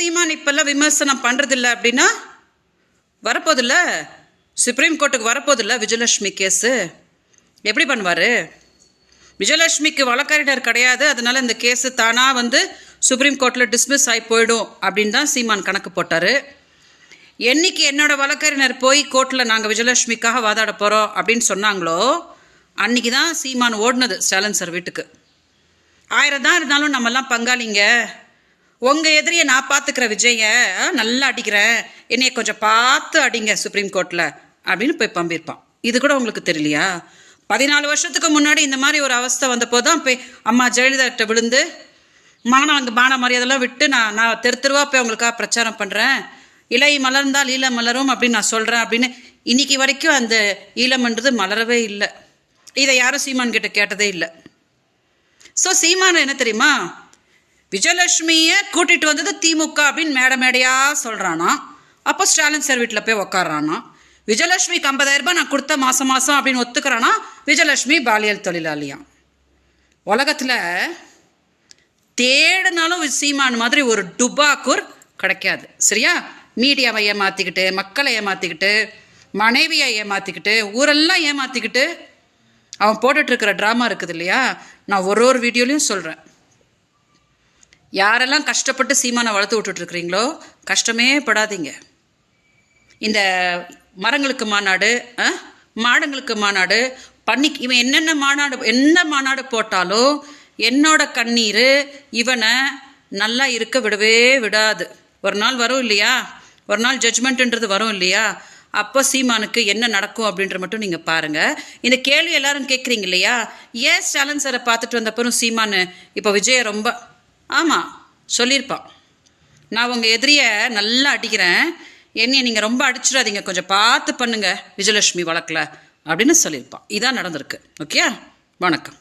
சீமான் இப்பெல்லாம் விமர்சனம் பண்ணுறதில்ல அப்படின்னா வரப்போதில்ல? சுப்ரீம் கோர்ட்டுக்கு வரப்போதில்ல விஜயலட்சுமி கேஸு? எப்படி பண்ணுவார்? விஜயலட்சுமிக்கு வழக்கறிஞர் கிடையாது அதனால இந்த கேஸு தானாக வந்து சுப்ரீம் கோர்ட்டில் டிஸ்மிஸ் ஆகி போயிடும் அப்படின்னு தான் சீமான் கணக்கு போட்டார். என்னைக்கு என்னோட வழக்கறிஞர் போய் கோர்ட்டில் நாங்கள் விஜயலட்சுமிக்காக வாதாட போகிறோம் அப்படின்னு சொன்னாங்களோ அன்னைக்கு தான் சீமான் ஓடினது ஸ்டாலின் சார் வீட்டுக்கு. ஆயிரம் தான் இருந்தாலும் நம்மெல்லாம் பங்காளிங்க. உங்கள் எதிரியை நான் பார்த்துக்கிற விஜய நல்லா அடிக்கிறேன் என்னைய கொஞ்சம் பார்த்து அடிங்க சுப்ரீம் கோர்ட்டில் அப்படின்னு போய் பம்பிருப்பான். இது கூட உங்களுக்கு தெரியலையா? பதினாலு வருஷத்துக்கு முன்னாடி இந்த மாதிரி ஒரு அவஸ்தை வந்தப்போ தான் போய் அம்மா ஜெயலலிதா விழுந்து மானம் அங்கே மான மரியாதைலாம் விட்டு நான் நான் தெரு தெருவா போய் உங்களுக்காக பிரச்சாரம் பண்ணுறேன் இலை மலர்ந்தால் ஈழ மலரும் அப்படின்னு நான் சொல்கிறேன் அப்படின்னு இன்னைக்கு வரைக்கும் அந்த ஈழம்ன்றது மலரவே இல்லை. இதை யாரும் சீமான் கிட்ட கேட்டதே இல்லை. ஸோ சீமான் என்ன தெரியுமா? விஜயலட்சுமியை கூட்டிட்டு வந்தது திமுக அப்படின்னு மேடை மேடையா சொல்றானா? அப்போ ஸ்டாலின் சார் வீட்டில் போய் உக்காடுறானா விஜயலட்சுமிக்கு ஐம்பதாயிரம் ரூபாய் நான் கொடுத்த மாசம் மாசம் அப்படின்னு ஒத்துக்கிறானா? விஜயலட்சுமி பாலியல் தொழிலாளியாம் உலகத்தில் தேடினாலும் சீமான் மாதிரி ஒரு டுபாக்கூர் கிடைக்காது. சரியா? மீடியாவை ஏமாத்திக்கிட்டு மக்களை ஏமாத்திக்கிட்டு மனைவியை ஏமாத்திக்கிட்டு ஊரெல்லாம் ஏமாத்திக்கிட்டு அவன் போட்டுட்டு இருக்கிற ட்ராமா இருக்குது இல்லையா? நான் ஒரு ஒரு வீடியோலையும் சொல்கிறேன் யாரெல்லாம் கஷ்டப்பட்டு சீமானை வளர்த்து விட்டுட்ருக்குறீங்களோ கஷ்டமே படாதீங்க. இந்த மரங்களுக்கு மாநாடு ஆ, மாநாடு பண்ணி இவன் என்னென்ன மாநாடு என்ன மாநாடு போட்டாலும் என்னோட கண்ணீர் இவனை நல்லா இருக்க விடவே விடாது. ஒரு நாள் வரும் இல்லையா? ஒரு நாள் ஜட்ஜ்மெண்ட்டுன்றது வரும் இல்லையா? அப்போ சீமானுக்கு என்ன நடக்கும் அப்படின்ற மட்டும் நீங்கள் பாருங்கள் இந்த கேள்வி எல்லாரும் கேட்குறீங்க இல்லையா? ஏன் ஸ்டாலின் சாரை பார்த்துட்டு வந்தப்பறம் சீமானு இப்போ விஜய ரொம்ப ஆமாம் சொல்லியிருப்பான் நான் உங்கள் எதிரியை நல்லா அடிக்கிறேன். என்னைய நீங்கள் ரொம்ப அடிச்சிடாதீங்க. கொஞ்சம் பார்த்து பண்ணுங்க விஜயலட்சுமி வழக்கில். அப்படின்னு சொல்லியிருப்பான் இதான் நடந்திருக்கு. ஓகே? வணக்கம்.